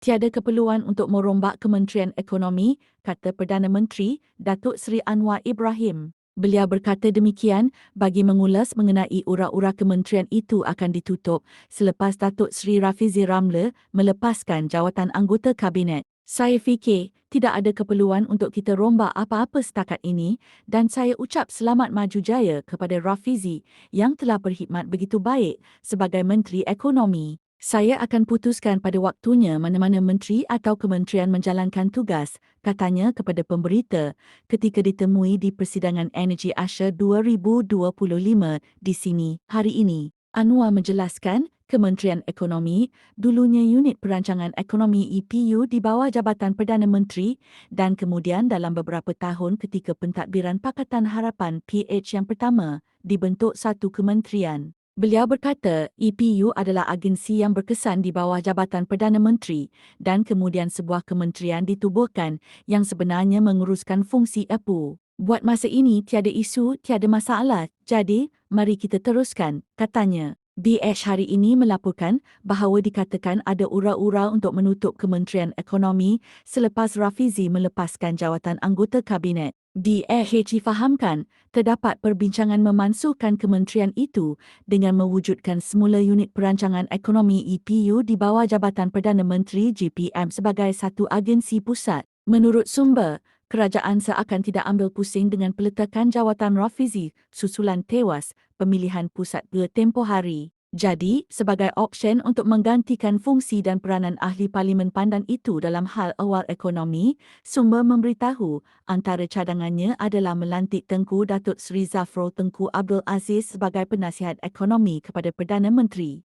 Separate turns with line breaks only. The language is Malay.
Tiada keperluan untuk merombak Kementerian Ekonomi, kata Perdana Menteri Datuk Seri Anwar Ibrahim. Beliau berkata demikian bagi mengulas mengenai ura-ura kementerian itu akan ditutup selepas Datuk Seri Rafizi Ramle melepaskan jawatan anggota kabinet. Saya fikir tidak ada keperluan untuk kita rombak apa-apa setakat ini dan saya ucap selamat maju jaya kepada Rafizi yang telah berkhidmat begitu baik sebagai Menteri Ekonomi. Saya akan putuskan pada waktunya mana-mana menteri atau kementerian menjalankan tugas, katanya kepada pemberita ketika ditemui di Persidangan Energi Asia 2025 di sini hari ini. Anwar menjelaskan Kementerian Ekonomi, dulunya Unit Perancangan Ekonomi EPU di bawah Jabatan Perdana Menteri dan kemudian dalam beberapa tahun ketika pentadbiran Pakatan Harapan PH yang pertama dibentuk satu kementerian. Beliau berkata EPU adalah agensi yang berkesan di bawah Jabatan Perdana Menteri dan kemudian sebuah kementerian ditubuhkan yang sebenarnya menguruskan fungsi EPU. Buat masa ini tiada isu, tiada masalah, jadi mari kita teruskan, katanya. BH hari ini melaporkan bahawa dikatakan ada ura-ura untuk menutup Kementerian Ekonomi selepas Rafizi melepaskan jawatan anggota kabinet. DAH difahamkan terdapat perbincangan memansuhkan kementerian itu dengan mewujudkan semula unit perancangan ekonomi EPU di bawah Jabatan Perdana Menteri GPM sebagai satu agensi pusat. Menurut sumber, kerajaan seakan tidak ambil pusing dengan peletakan jawatan Rafizi susulan tewas pemilihan pusat ke tempoh hari. Jadi, sebagai option untuk menggantikan fungsi dan peranan ahli parlimen pandan itu dalam hal awal ekonomi, sumber memberitahu antara cadangannya adalah melantik Tengku Datuk Seri Zafrul Tengku Abdul Aziz sebagai penasihat ekonomi kepada Perdana Menteri.